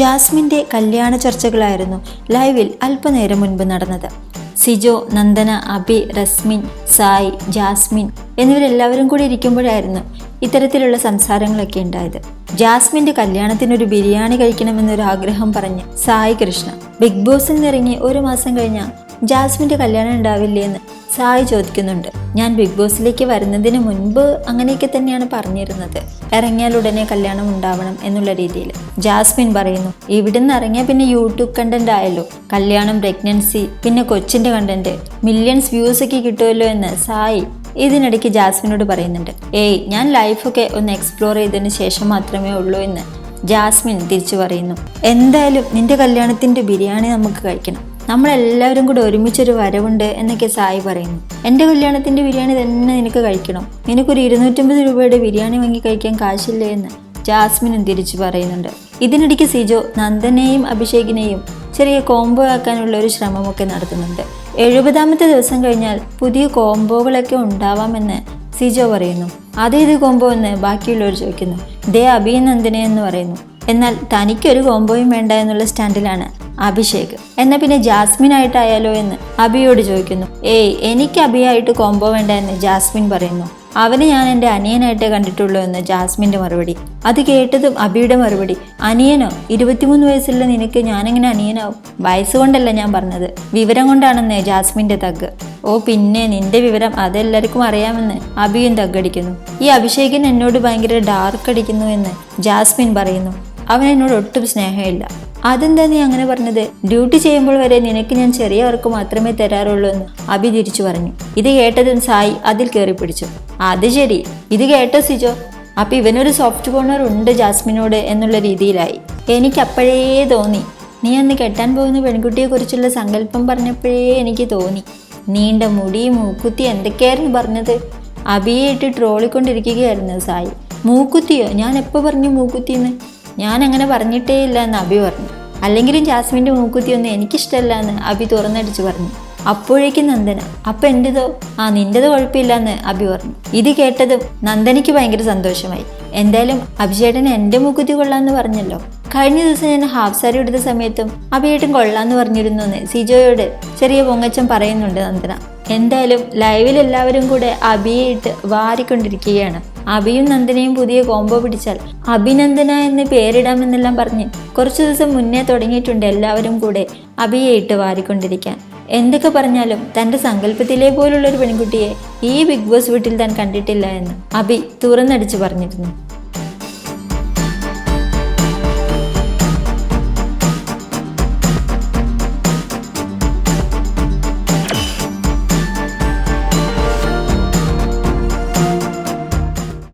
ജാസ്മിന്റെ കല്യാണ ചർച്ചകളായിരുന്നു ലൈവിൽ അല്പനേരം മുൻപ് നടന്നത്. സിജോ നന്ദന അബി റസ്മിൻ സായ് ജാസ്മിൻ എന്നിവരെല്ലാവരും കൂടി ഇരിക്കുമ്പോഴായിരുന്നു ഇത്തരത്തിലുള്ള സംസാരങ്ങളൊക്കെ ഉണ്ടായത്. ജാസ്മിന്റെ കല്യാണത്തിനൊരു ബിരിയാണി കഴിക്കണമെന്നൊരു ആഗ്രഹം പറഞ്ഞ് സായ് കൃഷ്ണ ബിഗ് ബോസിൽ നിന്നിറങ്ങി ഒരു മാസം കഴിഞ്ഞാൽ ജാസ്മിന്റെ കല്യാണം ഉണ്ടാവില്ലേ എന്ന് സായ് ചോദിക്കുന്നുണ്ട്. ഞാൻ ബിഗ് ബോസിലേക്ക് വരുന്നതിന് മുൻപ് അങ്ങനെയൊക്കെ തന്നെയാണ് പറഞ്ഞിരുന്നത്. ഇറങ്ങിയാൽ ഉടനെ കല്യാണം ഉണ്ടാവണം എന്നുള്ള രീതിയിൽ. ജാസ്മിൻ പറയുന്നു ഇവിടുന്ന് ഇറങ്ങിയാൽ പിന്നെ യൂട്യൂബ് കണ്ടന്റ് ആയല്ലോ. കല്യാണം പ്രഗ്നൻസി പിന്നെ കൊച്ചിന്റെ കണ്ടന്റ് മില്യൺസ് വ്യൂസ് ഒക്കെ കിട്ടുമല്ലോ എന്ന് സായി ഇതിനിടയ്ക്ക് ജാസ്മിനോട് പറയുന്നുണ്ട്. ഏയ് ഞാൻ ലൈഫൊക്കെ ഒന്ന് എക്സ്പ്ലോർ ചെയ്തതിന് ശേഷം മാത്രമേ ഉള്ളൂ എന്ന് ജാസ്മിൻ തിരിച്ചു പറയുന്നു. എന്തായാലും നിന്റെ കല്യാണത്തിന്റെ ബിരിയാണി നമുക്ക് കഴിക്കണം. നമ്മളെല്ലാവരും കൂടെ ഒരുമിച്ചൊരു വരവുണ്ട് എന്നൊക്കെ സായി പറയുന്നു. എന്റെ കല്യാണത്തിന്റെ ബിരിയാണി തന്നെ നിനക്ക് കഴിക്കണം? നിനക്കൊരു ഇരുന്നൂറ്റമ്പത് രൂപയുടെ ബിരിയാണി വാങ്ങി കഴിക്കാൻ കാശില്ലേ എന്ന് ജാസ്മിനും തിരിച്ചു പറയുന്നുണ്ട്. ഇതിനിടയ്ക്ക് സിജോ നന്ദനെയും അഭിഷേകിനെയും ചെറിയ കോംബോ ആക്കാനുള്ള ഒരു ശ്രമമൊക്കെ നടത്തുന്നുണ്ട്. എഴുപതാമത്തെ ദിവസം കഴിഞ്ഞാൽ പുതിയ കോംബോകളൊക്കെ ഉണ്ടാവാമെന്ന് സിജോ പറയുന്നു. അതേത് കോംബോ എന്ന്? ബാക്കിയുള്ളവർ ചോദിക്കുന്നു. ദേ അഭിനന്ദനെ എന്ന് പറയുന്നു. എന്നാൽ തനിക്കൊരു കോംബോയും വേണ്ട എന്നുള്ള സ്റ്റാൻഡിലാണ് അഭിഷേക്. എന്ന പിന്നെ ജാസ്മിൻ ആയിട്ടായാലോ എന്ന് അബിയോട് ചോദിക്കുന്നു. ഏയ് എനിക്ക് അബിയായിട്ട് കോംബോ വേണ്ട എന്ന് ജാസ്മിൻ പറയുന്നു. അവനെ ഞാൻ എന്റെ അനിയനായിട്ടേ കണ്ടിട്ടുള്ളൂ എന്ന് ജാസ്മിന്റെ മറുപടി. അത് കേട്ടതും അബിയുടെ മറുപടി. അനിയനോ? ഇരുപത്തിമൂന്ന് വയസ്സുള്ള നിനക്ക് ഞാനെങ്ങനെ അനിയനാവും? വയസ്സ് കൊണ്ടല്ല ഞാൻ പറഞ്ഞത്. വിവരം കൊണ്ടാണെന്ന് ജാസ്മിന്റെ തഗ്. ഓ പിന്നെ നിന്റെ വിവരം അതെല്ലാവർക്കും അറിയാമെന്ന് അബിയും തഗ്ഗടിക്കുന്നു. ഈ അഭിഷേകൻ എന്നോട് ഭയങ്കര ഡാർക്ക് അടിക്കുന്നു എന്ന് ജാസ്മിൻ പറയുന്നു. അവൻ എന്നോട് ഒട്ടും സ്നേഹമില്ല. അതെന്താ നീ അങ്ങനെ പറഞ്ഞത്? ഡ്യൂട്ടി ചെയ്യുമ്പോൾ വരെ നിനക്ക് ഞാൻ ചെറിയവർക്ക് മാത്രമേ തരാറുള്ളൂ എന്ന് അഭി തിരിച്ചു പറഞ്ഞു. ഇത് കേട്ടതും സായി അതിൽ കയറി പിടിച്ചു. അത് ശരി. ഇത് കേട്ടോ സിജോ. അപ്പൊ ഇവനൊരു സോഫ്റ്റ് കോർണർ ഉണ്ട് ജാസ്മിനോട് എന്നുള്ള രീതിയിലായി. എനിക്ക് അപ്പോഴേ തോന്നി. നീ അന്ന് കെട്ടാൻ പോകുന്ന പെൺകുട്ടിയെ കുറിച്ചുള്ള സങ്കല്പം പറഞ്ഞപ്പോഴേ എനിക്ക് തോന്നി. നീണ്ട മുടി മൂക്കുത്തി എന്തൊക്കെയായിരുന്നു പറഞ്ഞത്? അബിയെ ഇട്ട് ട്രോളിക്കൊണ്ടിരിക്കുകയായിരുന്നു സായി. മൂക്കുത്തിയോ? ഞാൻ എപ്പോൾ പറഞ്ഞു മൂക്കുത്തിന്ന്? ഞാൻ അങ്ങനെ പറഞ്ഞിട്ടേ ഇല്ല എന്ന് അബി പറഞ്ഞു. അല്ലെങ്കിലും ജാസ്മിന്റെ മൂക്കുത്തിയൊന്നും എനിക്കിഷ്ടമല്ല എന്ന് അബി തുറന്നടിച്ച് പറഞ്ഞു. അപ്പോഴേക്കും നന്ദന അപ്പം എന്റെതോ ആ നിന്റെത് കുഴപ്പമില്ല എന്ന് അബി പറഞ്ഞു. ഇത് കേട്ടതും നന്ദനയ്ക്ക് ഭയങ്കര സന്തോഷമായി. എന്തായാലും അഭിചേട്ടൻ എന്റെ മൂക്കുത്തി കൊള്ളാമെന്ന് പറഞ്ഞല്ലോ. കഴിഞ്ഞ ദിവസം ഞാൻ ഹാഫ് സാരി എടുത്ത സമയത്തും അഭിയേട്ടൻ കൊള്ളാമെന്ന് പറഞ്ഞിരുന്നു എന്ന് സിജോയോട് ചെറിയ പൊങ്ങച്ചം പറയുന്നുണ്ട് നന്ദന. എന്തായാലും ലൈവിൽ എല്ലാവരും കൂടെ അഭിയെ ഇട്ട് വാരിക്കൊണ്ടിരിക്കുകയാണ്. അഭിയും നന്ദനയും പുതിയ കോംബോ പിടിച്ചാൽ. അഭിനന്ദന എന്ന് പേരിടാമെന്നെല്ലാം പറഞ്ഞ് കുറച്ചു ദിവസം മുന്നേ തുടങ്ങിയിട്ടുണ്ട് എല്ലാവരും കൂടെ അഭിയെ ഇട്ട് വാരിക്കൊണ്ടിരിക്കാൻ. എന്തൊക്കെ പറഞ്ഞാലും തന്റെ സങ്കല്പത്തിലെ പോലുള്ള ഒരു പെൺകുട്ടിയെ ഈ ബിഗ് ബോസ് വീട്ടിൽ താൻ കണ്ടിട്ടില്ല എന്ന് അഭി തുറന്നടിച്ചു പറഞ്ഞിരുന്നു.